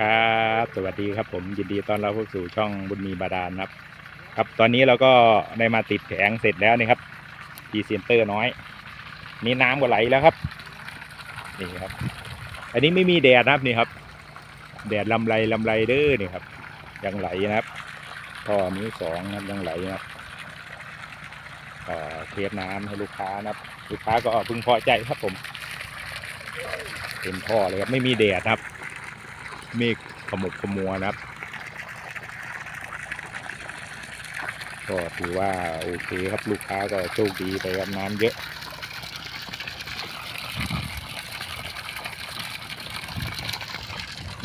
ครับ สวัสดีครับผมยินดีต้อนรับเข้าสู่ช่องบุญมีบาดาลครับ ครับตอนนี้เราก็ได้มาติดแผงเสร็จแล้วนี่ครับพีเซนเตอร์น้อย นี่น้ำก็ไหลแล้วครับนี่ครับ อันนี้ไม่มีแดดนะครับนี่ครับ แดดลำไรลำไรเด้อนี่ครับ ยังไหลนะครับท่อนี้สองนะครับยังไหลนะครับก็เทสน้ำให้ลูกค้านะครับ ลูกค้าก็พึงพอใจครับผมเต็มท่อเลยครับไม่มีแดดนะครับ เมฆขมุกขมัวนะครับ ก็ถือว่าโอเคครับลูกค้าก็โชคดีไปครับน้ำเยอะ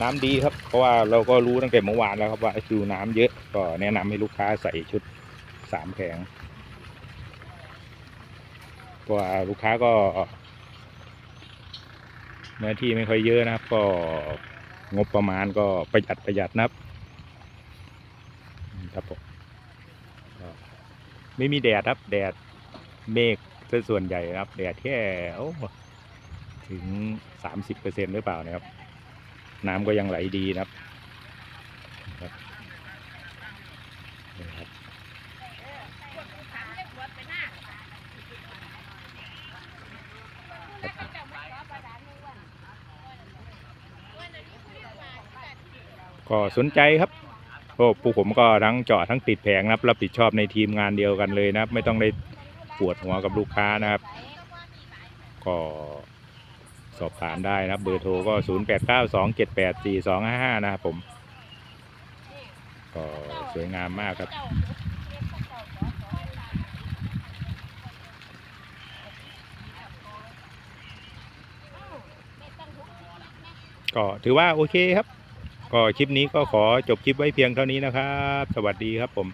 น้ำดีครับ เพราะว่าเราก็รู้ตั้งแต่เมื่อวานแล้วครับว่าคิวน้ำเยอะก็แนะนำให้ลูกค้าใส่ชุดสามแผงเพราะว่าลูกค้าก็เนื้อที่ไม่ค่อยเยอะนะครับก็ งบประมาณก็ประหยัดประหยัดนะครับครับผมไม่มีแดดครับ แดดเมฆซะส่วนใหญ่นะครับ แดดแค่ถึงสามสิบเปอร์เซ็นหรือเปล่านะครับ น้ำก็ยังไหลดีนะครับครับนี่ครับ ก็สนใจครับพวกพวกผมก็ทั้งเจาะทั้งติดแผงนะครับรับผิดชอบในทีมงานเดียวกันเลยนะครับ ไม่ต้องได้ปวดหัวกับลูกค้านะครับ ก็สอบถามได้นะครับ เบอร์โทรก็ 0 8 9 2 7 8 4 2 5 5 นะครับผม ก็สวยงามมากครับก็ถือว่าโอเคครับ ก็คลิปนี้ก็ขอจบคลิปไว้เพียงเท่านี้นะครับ สวัสดีครับผม